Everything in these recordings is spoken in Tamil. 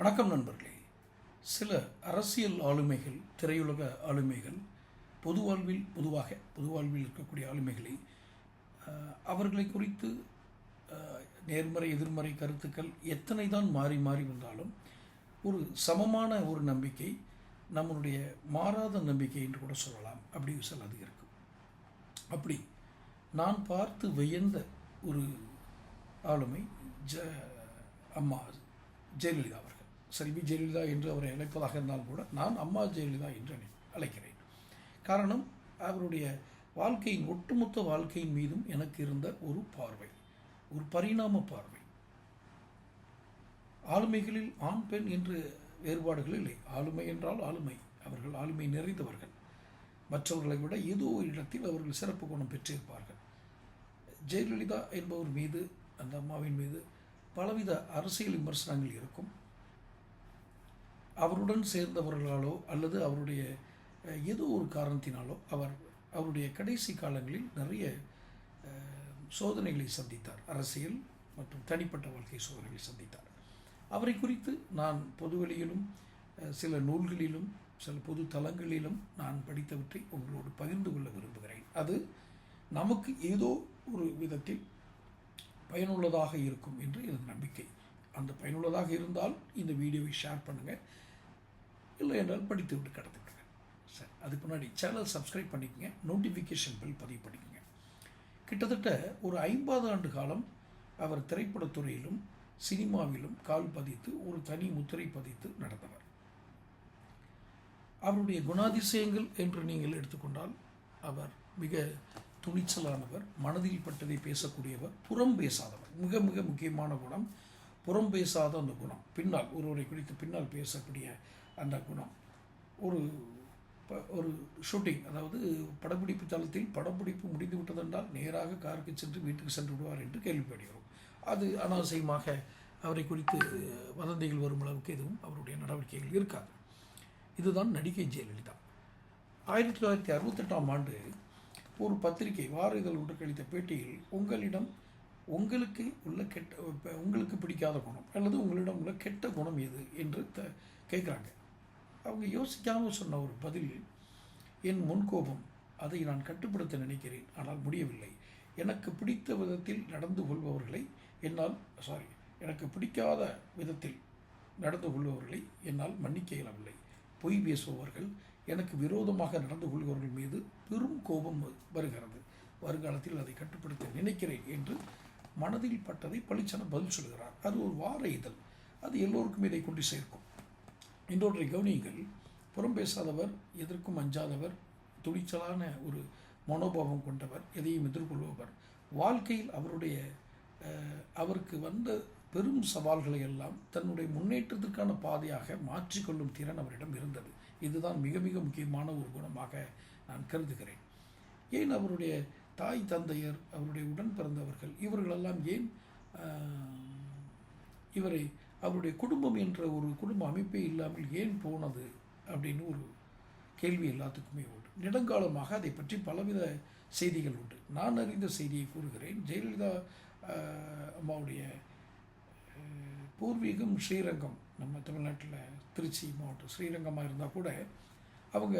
வணக்கம் நண்பர்களே. சில அரசியல் ஆளுமைகள் திரையுலக ஆளுமைகள் பொது வாழ்வில் பொதுவாக பொது வாழ்வில் இருக்கக்கூடிய ஆளுமைகளை அவர்களை குறித்து நேர்மறை எதிர்மறை கருத்துக்கள் எத்தனை தான் மாறி மாறி வந்தாலும் ஒரு சமமான ஒரு நம்பிக்கை நம்மளுடைய மாறாத நம்பிக்கை என்று கூட சொல்லலாம். அப்படி சிலது இருக்கும். அப்படி நான் பார்த்து வியந்த ஒரு ஆளுமை ஜ அம்மா ஜெயலலிதா செல்வி சரி ஜெயலலிதா என்று அவரை அழைப்பதாக இருந்தாலும் கூட நான் அம்மா ஜெயலலிதா என்று அழைக்கிறேன். காரணம் அவருடைய வாழ்க்கையின் ஒட்டுமொத்த வாழ்க்கையின் மீதும் எனக்கு இருந்த ஒரு பார்வை ஒரு பரிணாம பார்வை. ஆளுமைகளில் ஆண் பெண் என்று வேறுபாடுகள் இல்லை. ஆளுமை என்றால் ஆளுமை. அவர்கள் ஆளுமை நிறைந்தவர்கள். மற்றவர்களை விட ஏதோ ஒரு இடத்தில் அவர்கள் சிறப்பு குணம் பெற்றிருப்பார்கள். ஜெயலலிதா என்பவர் மீது அந்த அம்மாவின் மீது பலவித அரசியல் விமர்சனங்கள் இருக்கும். அவருடன் சேர்ந்தவர்களாலோ அல்லது அவருடைய ஏதோ ஒரு காரணத்தினாலோ அவர் அவருடைய கடைசி காலங்களில் நிறைய சோதனைகளை சந்தித்தார். அரசியல் மற்றும் தனிப்பட்ட வாழ்க்கை சோதனைகளை சந்தித்தார். அவரை குறித்து நான் பொதுவெளியிலும் சில நூல்களிலும் சில பொது தளங்களிலும் நான் படித்தவற்றை உங்களோடு பகிர்ந்து கொள்ள விரும்புகிறேன். அது நமக்கு ஏதோ ஒரு விதத்தில் பயனுள்ளதாக இருக்கும் என்று எனது நம்பிக்கை. அந்த பயனுள்ளதாக இருந்தால் இந்த வீடியோவை ஷேர் பண்ணுங்கள் இல்லை என்றால் படித்து விட்டு கடந்து சார் அதுக்கு முன்னாடி சேனல் சப்ஸ்கிரைப் பண்ணிக்கங்க நோட்டிஃபிகேஷன் பில் பதிவு பண்ணிக்கங்க. கிட்டத்தட்ட ஒரு ஐம்பது ஆண்டு காலம் அவர் திரைப்படத்துறையிலும் சினிமாவிலும் கால் பதித்து ஒரு தனி முத்திரை பதித்து நடந்தவர். அவருடைய குணாதிசயங்கள் என்று நீங்கள் எடுத்துக்கொண்டால் அவர் மிக துணிச்சலானவர் மனதில் பட்டதை பேசக்கூடியவர் புறம் பேசாதவர். மிக மிக முக்கியமான குணம் புறம் பேசாத அந்த குணம். பின்னால் ஒருவரை குறித்து பின்னால் பேசக்கூடிய அந்த குணம். ஒரு ப- ஒரு ஷூட்டிங் அதாவது படப்பிடிப்பு தளத்தில் படப்பிடிப்பு முடிந்து விட்டதென்றால் நேராக காருக்கு சென்று வீட்டுக்கு சென்று விடுவார் என்று கேள்விப்படுகிறோம் அது அனாவசியமாக அவரை குறித்து வதந்திகள் வரும் அளவுக்கு எதுவும் அவருடைய நடவடிக்கைகள் இருக்காது. இதுதான் நடிகை ஜெயலலிதா. ஆயிரத்தி தொள்ளாயிரத்தி அறுபத்தெட்டாம் ஆண்டு ஒரு பத்திரிகை வார இதழ் ஒன்று கழித்த பேட்டியில் உங்களிடம் உங்களுக்கு உள்ள கெட்ட உங்களுக்கு பிடிக்காத குணம் அல்லது உங்களிடம் உள்ள கெட்ட குணம் எது? என்று த கேட்குறாங்க. அவங்க யோசிக்காமல் சொன்ன ஒரு பதில் என் முன்கோபம் அதை நான் கட்டுப்படுத்த நினைக்கிறேன் ஆனால் முடியவில்லை. எனக்கு பிடித்த விதத்தில் நடந்து கொள்பவர்களை என்னால் சாரி எனக்கு பிடிக்காத விதத்தில் நடந்து கொள்பவர்களை என்னால் மன்னிக்க இயலவில்லை. பொய் பேசுபவர்கள் எனக்கு விரோதமாக நடந்து கொள்பவர்கள் மீது பெரும் கோபம் வருகிறது. வருங்காலத்தில் அதை கட்டுப்படுத்த நினைக்கிறேன் என்று மனதில் பட்டதை பளிச்சென பதில் சொல்கிறார். அது ஒரு வார இதழ். அது எல்லோருக்கும் இதை கொண்டு சேர்க்கும். இன்னொன்றை கவனியுங்கள். புறம் பேசாதவர் எதற்கும் அஞ்சாதவர் துணிச்சலான ஒரு மனோபாவம் கொண்டவர் எதையும் எதிர்கொள்பவர். வாழ்க்கையில் அவருடைய அவருக்கு வந்த பெரும் சவால்களை எல்லாம் தன்னுடைய முன்னேற்றத்திற்கான பாதையாக மாற்றிக்கொள்ளும் திறன் அவரிடம் இருந்தது. இதுதான் மிக மிக முக்கியமான ஒரு குணமாக நான் கருதுகிறேன். ஏன் அவருடைய தாய் தந்தையர் அவருடைய உடன் பிறந்தவர்கள் இவர்களெல்லாம் ஏன் இவரை அவருடைய குடும்பம் என்ற ஒரு குடும்ப அமைப்பே இல்லாமல் ஏன் போனது அப்படின்னு ஒரு கேள்வி எல்லாத்துக்குமே உண்டு. நெடுங்காலமாக அதை பற்றி பலவித செய்திகள் உண்டு. நான் அறிந்த செய்தியை கூறுகிறேன். ஜெயலலிதா அம்மாவுடைய பூர்வீகம் ஸ்ரீரங்கம். நம்ம தமிழ்நாட்டில் திருச்சி மாவட்டம் ஸ்ரீரங்கமாக இருந்தால் கூட அவங்க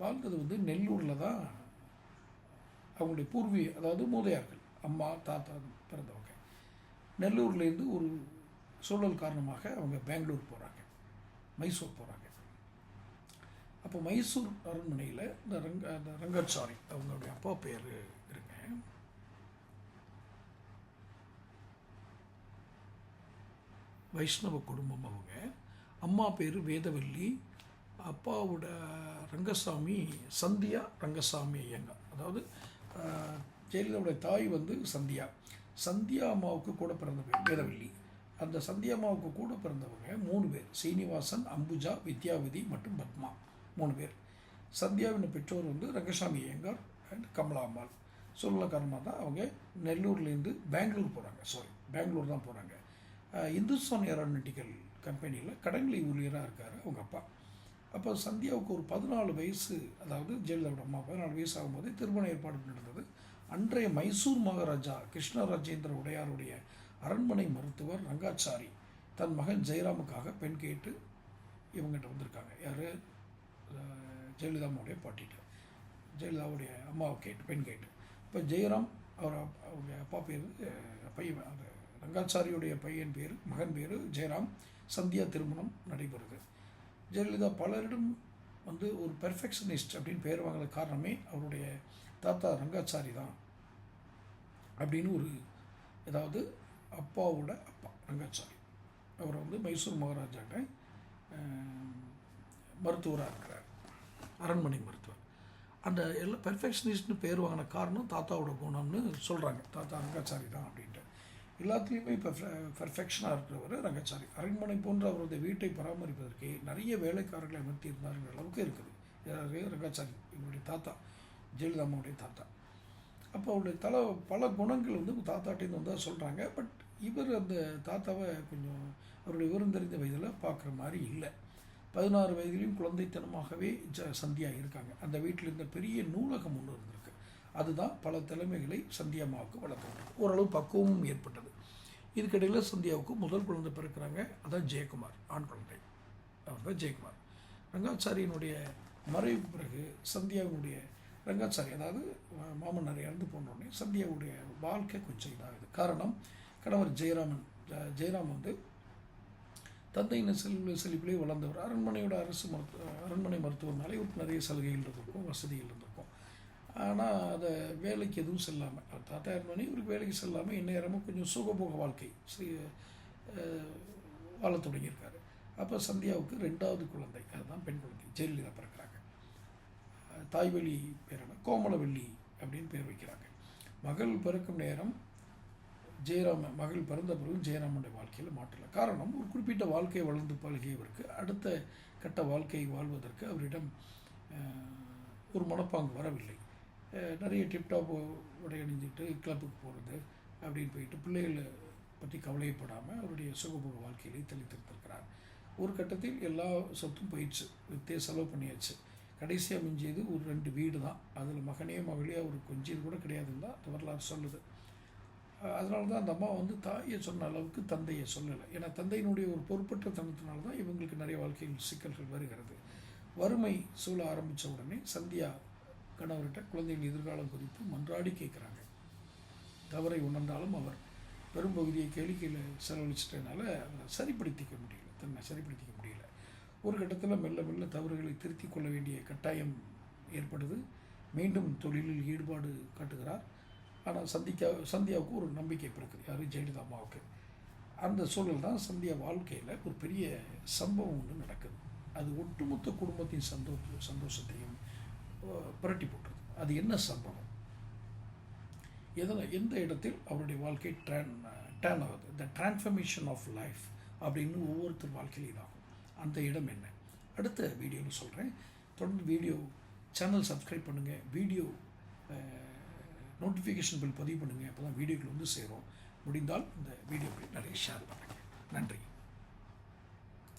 வாழ்ந்தது வந்து நெல்லூரில் தான் அவங்களுடைய பூர்வீக அதாவது மூதையார்கள் அம்மா தாத்தா பிறந்தவங்க. நெல்லூர்லேருந்து ஒரு சூழல் காரணமாக அவங்க பெங்களூர் போகிறாங்க மைசூர் போகிறாங்க அப்போ மைசூர் அரண்மனையில் இந்த ரங்க அந்த ரங்கச்சாரி அவங்களுடைய அப்பா பேர் இருங்க. வைஷ்ணவ குடும்பம் அவங்க. அம்மா பேர் வேதவல்லி. அப்பாவோட ரங்கசாமி சந்தியா ரங்கசாமி ஐயங்கா. அதாவது ஜெயலலிதாவுடைய தாய் வந்து சந்தியா. சந்தியா அம்மாவுக்கு கூட பிறந்த பேர் வேதவல்லி. அந்த சந்தியம்மாவுக்கு கூட பிறந்தவங்க மூணு பேர். சீனிவாசன் அம்புஜா வித்யாவதி மற்றும் பத்மா. மூணு பேர். சந்தியாவின் பெற்றோர் வந்து ரங்கசாமி ஐயங்கார் அண்ட் கமலா அம்மாள். சொல்ல காரணமாக தான் அவங்க நெல்லூர்லேருந்து பெங்களூர் போகிறாங்க சாரி பெங்களூர் தான் போகிறாங்க இந்துஸ்தான் ஏரோநாட்டிக்கல் கம்பெனியில் கடன்களை ஊழியராக இருக்கார் அவங்க அப்பா. அப்போ சந்தியாவுக்கு ஒரு பதினாலு வயசு அதாவது ஜெயலலிதாவோட அம்மா பதினாலு வயசு ஆகும்போது திருமண ஏற்பாடு நடந்தது. அன்றைய மைசூர் மகாராஜா கிருஷ்ணராஜேந்திர உடையாருடைய அரண்மனை மருத்துவர் ரங்காச்சாரி. தன் மகன் ஜெயராமுக்காக பெண் கேட்டு இவங்ககிட்ட வந்திருக்காங்க. யார்? ஜெயலலிதாவுடைய பாட்டிகிட்ட. ஜெயலலிதாவுடைய அம்மாவை கேட்டு பெண் கேட்டு. இப்போ ஜெயராம் அவர் அவங்க அப்பா பேர் பையன் அந்த ரங்காச்சாரியுடைய பையன் பேர் மகன் பேர் ஜெயராம். சந்தியா திருமணம் நடைபெறுது. ஜெயலலிதா பலரிடம் வந்து ஒரு பெர்ஃபெக்ஷனிஸ்ட் அப்படின்னு பேர் வாங்கின காரணமே அவருடைய தாத்தா ரங்காச்சாரி தான். அப்படின்னு ஒரு ஏதாவது அப்பாவோட அப்பா ரங்காச்சாரி அவர் வந்து மைசூர் மகாராஜாட்ட மருத்துவராக இருக்கிறார். அரண்மனை மருத்துவர். அந்த எல்லா பெர்ஃபெக்ஷனிஸ்ட்னு பேர் வாங்கின காரணம் தாத்தாவோட குணம்னு சொல்கிறாங்க தாத்தா ரங்காச்சாரி தான் அப்படின்ட்டு. எல்லாத்துலேயுமே இப்போ பெர்ஃபெக்ஷனாக இருக்கிறவர் ரங்காச்சாரி அரண்மனை போன்ற அவருடைய வீட்டை பராமரிப்பதற்கு நிறைய வேலைக்காரர்களை அமர்த்தியிருந்தாருங்கிற அளவுக்கு இருக்குது. யாரு? ரங்காச்சாரி இவருடைய தாத்தா ஜெயலலிதா அம்மாவுடைய தாத்தா. அப்போ அவருடைய தல பல குணங்கள் வந்து தாத்தாட்டேருந்து வந்தால் சொல்கிறாங்க பட் இவர் அந்த தாத்தாவை கொஞ்சம் அவருடைய விவரம் தெரிந்த வயதில் பார்க்குற மாதிரி இல்லை. பதினாறு வயதிலையும் குழந்தைத்தனமாகவே ஜ சந்தியா இருக்காங்க. அந்த வீட்டில் இருந்த பெரிய நூலகம் ஒன்று இருந்திருக்கு. அதுதான் பல தலைமைகளை சந்தியாமாவுக்கு வளர்த்துருக்கு ஓரளவு பக்குவமும் ஏற்பட்டது. இதுக்கிடையில் சந்தியாவுக்கு முதல் குழந்தை பிறக்கிறாங்க. அதான் ஜெயக்குமார் ஆண் குழந்தை. அவர் தான் ஜெயக்குமார். ரங்காச்சாரியனுடைய மறைவுக்கு பிறகு சந்தியாவினுடைய ரங்காச்சாரி அதாவது மா- மாமனார் இறந்து போனோடனே சந்தியாவுடைய வாழ்க்கை கொஞ்சம் இதாகுது. காரணம் கணவர் ஜெயராமன் ஜெயராம் வந்து தந்தையின் செல்வ செழிப்பிலே வளர்ந்தவர். அரண்மனையோட அரசு மருத்துவ அரண்மனை மருத்துவர்னாலே இவருக்கு நிறைய சலுகைகள் இருந்திருக்கும் வசதிகள் இருந்திருக்கும். ஆனால் அதை வேலைக்கு எதுவும் செல்லாமல் தாத்தா அரண்மனை இவருக்கு வேலைக்கு செல்லாமல் இந்நேரமும் கொஞ்சம் சுகபோக வாழ்க்கை வாழ வாழத் தொடங்கியிருக்காரு. அப்போ சந்தியாவுக்கு ரெண்டாவது குழந்தை அதுதான் பெண் குழந்தை ஜெயலலிதா பிறக்கிறாங்க. தாய்வெளி தாய்வழி பேரான கோமலவெள்ளி அப்படின்னு பேர் வைக்கிறாங்க. மகள் பிறக்கும் நேரம் ஜெயராம மகள் பிறந்த பிறகு ஜெயராமனுடைய வாழ்க்கையில் மாற்றல காரணம் ஒரு குறிப்பிட்ட வாழ்க்கையை வளர்ந்து பழகியவருக்கு அடுத்த கட்ட வாழ்க்கையை வாழ்வதற்கு அவரிடம் ஒரு மனப்பாங்கு வரவில்லை. நிறைய டிப்டாப் உடை அணிஞ்சிட்டு கிளப்புக்கு போகிறது அப்படின்னு போயிட்டு பிள்ளைகளை பற்றி கவலைப்படாமல் அவருடைய சுகபோக வாழ்க்கையிலே தெளித்திருந்திருக்கிறார். ஒரு கட்டத்தில் எல்லா சொத்தும் போயிடுச்சு. வித்தே செலவு பண்ணியாச்சு. கடைசியாக மிஞ்சியது ஒரு ரெண்டு வீடு தான் அதில் மகனே மகளே அவர் கொஞ்சம் கூட கிடையாதுன்னு தான் வரலாறு சொல்லுது. அதனால தான் அந்த அம்மா வந்து தாயை சொன்ன அளவுக்கு தந்தையை சொல்லலை. ஏன்னா தந்தையினுடைய ஒரு பொறுப்பற்ற தனத்தினால தான் இவங்களுக்கு நிறைய வாழ்க்கையில் சிக்கல்கள் வருகிறது. வறுமை சூழ ஆரம்பித்த உடனே சந்தியா கணவர்கிட்ட குழந்தைகள் எதிர்காலம் குறித்து மன்றாடி கேட்குறாங்க. தவறை உணர்ந்தாலும் அவர் பெரும்பகுதியை கேளிக்கையில் செலவழிச்சிட்டனால அவரை சரிப்படுத்திக்க முடியல. தன்னை சரிப்படுத்திக்க முடியல. ஒரு கட்டத்தில் மெல்ல மெல்ல தவறுகளை திருத்திக் கொள்ள வேண்டிய கட்டாயம் ஏற்படுது. மீண்டும் தொழிலில் ஈடுபாடு காட்டுகிறார். ஆனால் சந்திக்கா சந்தியாவுக்கு ஒரு நம்பிக்கை பிறக்குது யார்? ஜெயலலிதா அம்மாவுக்கு. அந்த சூழல் தான் சந்தியா வாழ்க்கையில் ஒரு பெரிய சம்பவம் ஒன்று நடக்குது. அது ஒட்டுமொத்த குடும்பத்தின் சந்தோ சந்தோஷத்தையும் புரட்டி போட்டுருது. அது என்ன சம்பவம்? எதில் எந்த இடத்தில் அவருடைய வாழ்க்கை ட்ரான் டேன் ஆகுது? த டிரான்ஸ்ஃபர்மேஷன் ஆஃப் லைஃப் அப்படின்னு ஒவ்வொருத்தர் வாழ்க்கையிலும் இதாகும். அந்த இடம் என்ன? அடுத்த வீடியோவில் சொல்கிறேன் தொடர்ந்து வீடியோ சேனல் சப்ஸ்கிரைப் பண்ணுங்கள் வீடியோ நோட்டிஃபிகேஷன் பில் பதிவு பண்ணுங்கள் அப்போ தான் வீடியோக்கள் வந்து சேரும். முடிந்தால் இந்த வீடியோக்கள் நிறைய ஷேர் பண்ணுங்கள் நன்றி.